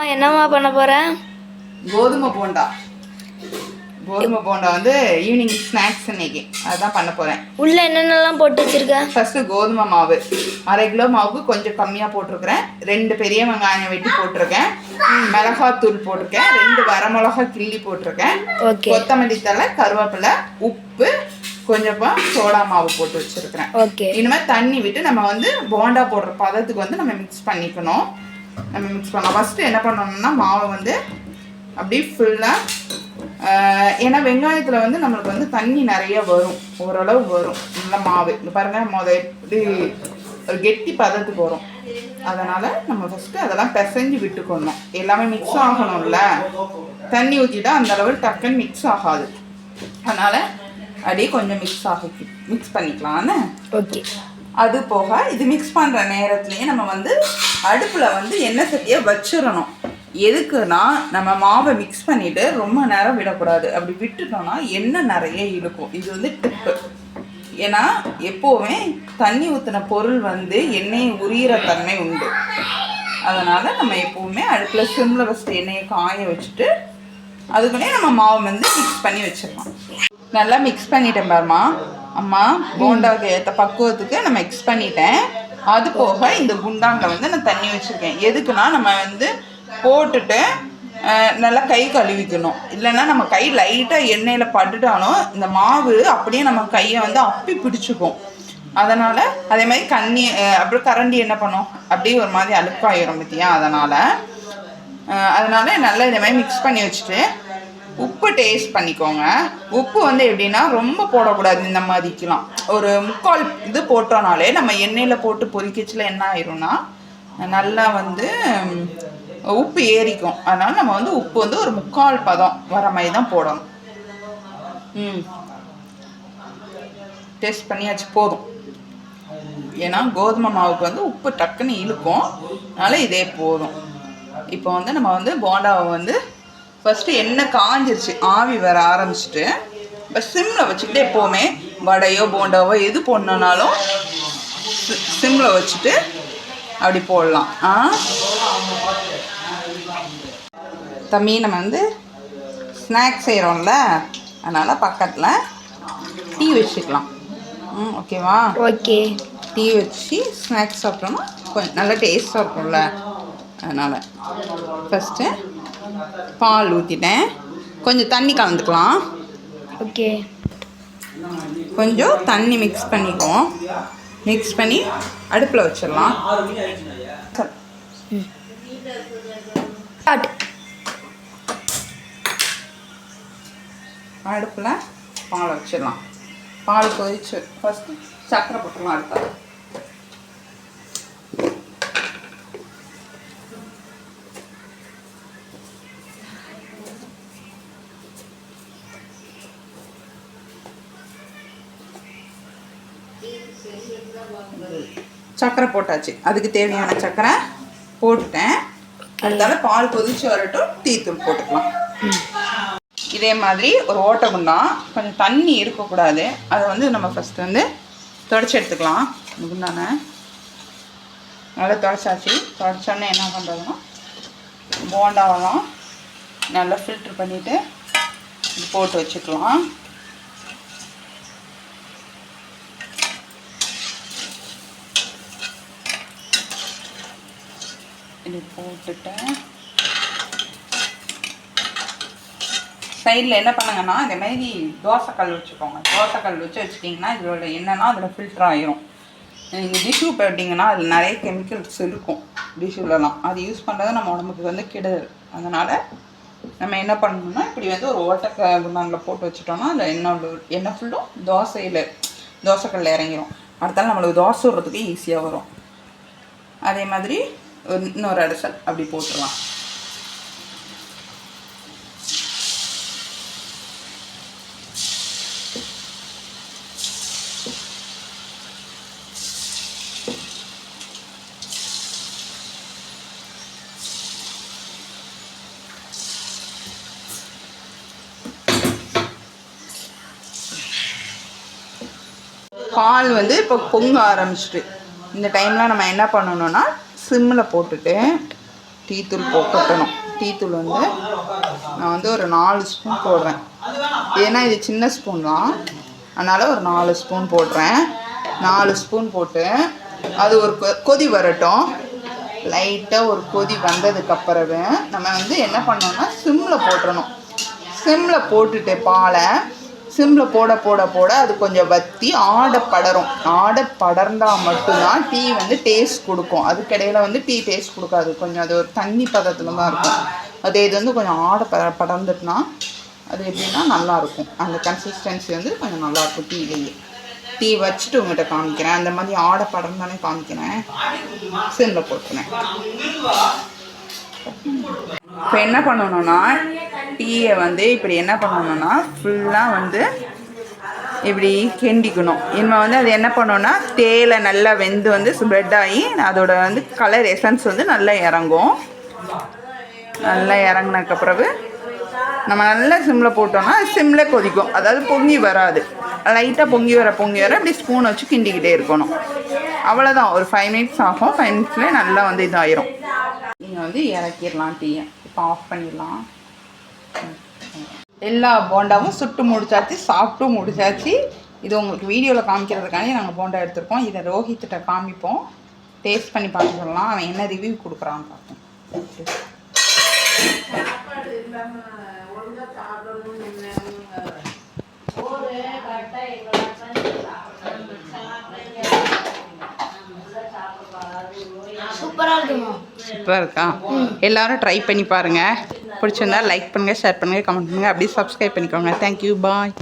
என்னம்மா பண்ண போற? கோதுமை போண்டா. கோதுமை போண்டா வந்து ஈவினிங் ஸ்நாக்ஸ் இன்னைக்கு. அதுதான் பண்ண போகிறேன் உள்ள என்னென்னலாம் போட்டு வச்சிருக்க? ஃபஸ்ட்டு கோதுமை மாவு. அரை கிலோ மாவுக்கு கொஞ்சம் கம்மியாக போட்டிருக்கிறேன். ரெண்டு பெரிய வெங்காயம் வெட்டி போட்டிருக்கேன். மிளகாத்தூள் போட்டிருக்கேன். ரெண்டு வரமிளகா கிள்ளி போட்டிருக்கேன். கொத்தமல்லி தழை கருவேப்பிலை உப்பு கொஞ்சமா சோடா மாவு போட்டு வச்சிருக்கிறேன். இனிமேல் தண்ணி விட்டு நம்ம வந்து போண்டா போடுற பதத்துக்கு வந்து நம்ம மிக்ஸ் பண்ணிக்கணும். நம்ம மிக்ஸ் பண்ணலாம் ஃபஸ்ட்டு என்ன பண்ணணும்னா மாவை வந்து அப்படியே ஃபுல்லாக ஏன்னா வெங்காயத்தில் வந்து நம்மளுக்கு வந்து தண்ணி நிறைய வரும். ஓரளவு வரும். நல்லா மாவு. இந்த பாருங்கள் மொதல் எப்படி ஒரு கெட்டி பதத்துக்கு வரும். அதனால் நம்ம ஃபஸ்ட்டு அதெல்லாம் பிசைஞ்சு விட்டுக்கணும். எல்லாமே மிக்ஸ் ஆகணும்ல. தண்ணி ஊற்றிட்டா அந்த அளவு டக்குன்னு மிக்ஸ் ஆகாது. அதனால் அப்படியே கொஞ்சம் மிக்ஸ் ஆகி மிக்ஸ் பண்ணிக்கலாம்னு. ஓகே அது போக இது மிக்ஸ் பண்ணுற நேரத்துலேயே நம்ம வந்து அடுப்பில் வந்து எண்ணெய் சட்டியை வச்சிடணும். எதுக்குன்னா நம்ம மாவை மிக்ஸ் பண்ணிட்டு ரொம்ப நேரம் விடக்கூடாது. அப்படி விட்டுட்டோம்னா எண்ணெய் நிறைய இழுக்கும். இது வந்து டிப்பு ஏன்னா எப்போவுமே தண்ணி ஊற்றின பொருள் வந்து எண்ணெயை உரியிற தன்மை உண்டு. அதனால் நம்ம எப்போவுமே அடுப்பில் சிம்மில் ஃபஸ்ட்டு எண்ணெயை காய வச்சுட்டு அதுக்குள்ளேயே நம்ம மாவை வந்து மிக்ஸ் பண்ணி வச்சிடலாம். நல்லா மிக்ஸ் பண்ணிட்டேன் பாருமா அம்மா போண்டாவுக்கு ஏற்ற பக்குவத்துக்கு நான் மிக்ஸ் பண்ணிட்டேன். அது போக இந்த குண்டாங்க வந்து நான் தண்ணி வச்சுருக்கேன். எதுக்குன்னா நம்ம வந்து போட்டுட்டு நல்லா கை கழுவிக்கணும். இல்லைன்னா நம்ம கை லைட்டாக எண்ணெயில் பட்டுட்டாலும் இந்த மாவு அப்படியே நம்ம கையை வந்து அப்பி பிடிச்சிக்கும். அதனால் அதே மாதிரி கண்ணி அப்படியே அப்புறம் கரண்டி என்ன பண்ணும்? அப்படியே ஒரு மாதிரி அழுக்காயிரும் பற்றியா அதனால் அதனால் நல்லா இதே மாதிரி மிக்ஸ் பண்ணி வச்சுட்டு உப்பு டேஸ்ட் பண்ணிக்கோங்க. உப்பு வந்து எப்படின்னா ரொம்ப போடக்கூடாது இந்த மாதிரிக்கெலாம் ஒரு முக்கால் இது போட்டோனாலே நம்ம எண்ணெயில் போட்டு பொறிக்கச்சில் என்ன ஆயிரும்னா நல்லா வந்து உப்பு ஏறிக்கும். அதனால் நம்ம வந்து உப்பு வந்து ஒரு முக்கால் பதம் வர மாதிரி தான் போடணும். ம். டேஸ்ட் பண்ணியாச்சு போதும். ஏன்னா கோதுமை மாவுக்கு வந்து உப்பு டக்குன்னு இழுக்கும். அதனால் இதே போதும். இப்போ வந்து நம்ம வந்து போண்டாவை வந்து ஃபஸ்ட்டு எண்ணெய் காஞ்சிருச்சு? ஆவி வர ஆரம்பிச்சிட்டு இப்போ சிம்மில் வச்சுக்கிட்டு எப்போவுமே வடையோ போண்டாவோ எது போடணுன்னாலும் சிம்மில் வச்சுட்டு அப்படி போடலாம். ஆ? தம்பி நம்ம வந்து ஸ்நாக்ஸ் செய்கிறோம்ல அதனால் பக்கத்தில் டீ வச்சுக்கலாம். ம் ஓகேவா ஓகே டீ வச்சு ஸ்நாக்ஸ் சாப்பிட்டோம்னா கொஞ்சம் நல்லா டேஸ்ட்டாக இருக்கும்ல அதனால். ஃபஸ்ட்டு பால் ஊற்றிட்டேன் கொஞ்சம் தண்ணி கலந்துக்கலாம். ஓகே. கொஞ்சம் தண்ணி மிக்ஸ் பண்ணிக்குவோம். மிக்ஸ் பண்ணி அடுப்பில் வச்சிடலாம். அடுப்பில் பால் வச்சிடலாம். பால் கொதிச்சு ஃபஸ்ட்டு சர்க்கரை போட்டுக்கலாம் அடுத்த சர்க்கரை போட்டாச்சு. அதுக்கு தேவையான சர்க்கரை போட்டுட்டேன். அதனால பால் கொதிச்சு வரட்டும் டீ தூள் போட்டுக்கலாம். இதே மாதிரி ஒரு ஓட்டை கொஞ்சம் தண்ணி இருக்கக்கூடாது. அதை வந்து நம்ம ஃபஸ்ட்டு வந்து தொடச்சி எடுத்துக்கலாம். இந்த நல்லா தொடச்சாச்சு. தொடச்சோன்னே என்ன பண்ணுறதுன்னா போண்டாவெல்லாம் நல்லா ஃபில்ட்ரு பண்ணிவிட்டு போட்டு வச்சுக்கலாம். இப்படி போட்டுட்டேன். சைடில் என்ன பண்ணுங்கன்னா இந்த மாதிரி தோசைக்கல் வச்சுக்கோங்க. தோசைக்கல் வச்சு வச்சுட்டிங்கன்னா இதோட என்னென்னா அதில் ஃபில்டர் ஆயிரும். நீங்கள் டிஷ்யூ போட்டிங்கன்னா அதில் நிறைய கெமிக்கல்ஸ் இருக்கும் டிஷ்யூலலாம் அது யூஸ் பண்ணுறது நம்ம உடம்புக்கு வந்து கெடுதல். அதனால் நம்ம என்ன பண்ணணும்னா இப்படி வந்து ஒரு ஓட்டக்க குண்டானில் போட்டு வச்சுட்டோம்னா அதில் எண்ணெய் எண்ணெய் ஃபுல்லும் தோசையில் தோசைக்கல்ல இறங்கிடும் அடுத்தாலும் நம்மளுக்கு தோசை விடுறதுக்கு ஈஸியாக வரும். அதே மாதிரி இன்னொரு அடைசல் அப்படி போட்டுடலாம். பால் வந்து இப்போ பொங்க ஆரம்பிச்சிட்டு. இந்த டைமில் நம்ம என்ன பண்ணணும்னா சிம்மில் போட்டுட்டு டீத்தூள் தூள் போ கொட்டணும். வந்து நான் வந்து ஒரு நாலு ஸ்பூன் போடுறேன். ஏன்னா இது சின்ன ஸ்பூன் தான். அதனால் ஒரு நாலு ஸ்பூன் போடுறேன். நாலு ஸ்பூன் போட்டு அது ஒரு கொ- கொதி வரட்டும். லைட்டாக ஒரு கொதி வந்ததுக்கப்புறவே நம்ம வந்து என்ன பண்ணோம்னா சிம்மில் போட்டுறணும். சிம்மில் போட்டுட்டு பாலை சிம்மில் போட போட போட அது கொஞ்சம் வத்தி ஆடை படரும். ஆடை படர்ந்தால் மட்டும்தான் டீ வந்து டேஸ்ட் கொடுக்கும். அதுக்கிடையில் வந்து டீ டேஸ்ட் கொடுக்காது. கொஞ்சம் அது ஒரு தண்ணி பதத்தில் தான் இருக்கும். அதே இது வந்து கொஞ்சம் ஆடை ப படர்ந்துட்டுனா அது எப்படின்னா நல்லாயிருக்கும் அந்த கன்சிஸ்டன்சி வந்து கொஞ்சம் நல்லாயிருக்கும் டீலேயே. டீ வச்சுட்டு உங்கள்கிட்ட காமிக்கிறேன். அந்த மாதிரி ஆடை படர்ந்தானே காமிக்கிறேன். சிம்மில் போட்டுறேன் இப்போ என்ன பண்ணணும்னா டீயை வந்து இப்படி என்ன பண்ணணும்னா ஃபுல்லாக வந்து இப்படி கிண்டிக்கணும். இனிமே வந்து அது என்ன பண்ணோன்னா தேயிலை நல்லா வெந்து வந்து ஸ்ப்ரெட் ஆகி அதோட வந்து கலர் எசன்ஸ் வந்து நல்லா இறங்கும். நல்லா இறங்குனதுக்கு பிறகு நம்ம நல்லா சிம்மில் போட்டோம்னா சிம்மில் கொதிக்கும். அதாவது பொங்கி வராது. லைட்டாக பொங்கி வர பொங்கி வர இப்படி ஸ்பூன் வச்சு கிண்டிக்கிட்டே இருக்கணும். அவ்வளோதான் ஒரு ஃபைவ் மினிட்ஸ் ஆகும். ஃபைவ் மினிட்ஸ்லேயே நல்லா வந்து இதாயிரும். நீங்கள் வந்து இறக்கிடலாம் டீயை. இப்போ ஆஃப் பண்ணிடலாம். எல்லா போண்டாவும் சுட்டு முடிச்சாச்சு சாப்பிட்டும் முடிச்சாச்சு. இது உங்களுக்கு வீடியோவில் காமிக்கிறதுக்காண்டி நாங்கள் போண்டா எடுத்திருக்கோம். இதை ரோஹித்திட்ட காமிப்போம். டேஸ்ட் பண்ணி பார்க்க சொல்லலாம். அவன் என்ன ரிவ்யூ கொடுக்குறான்னு பார்ப்போம். சூப்பராக இருக்குமா? சூப்பராக இருக்கா? எல்லாரும் ட்ரை பண்ணி பாருங்கள் பிடிச்சிருந்தா லைக் பண்ணுங்கள் ஷேர் பண்ணுங்கள் கமெண்ட் பண்ணுங்கள் அப்படியே சப்ஸ்கிரைப் பண்ணிக்கோங்க. Thank you bye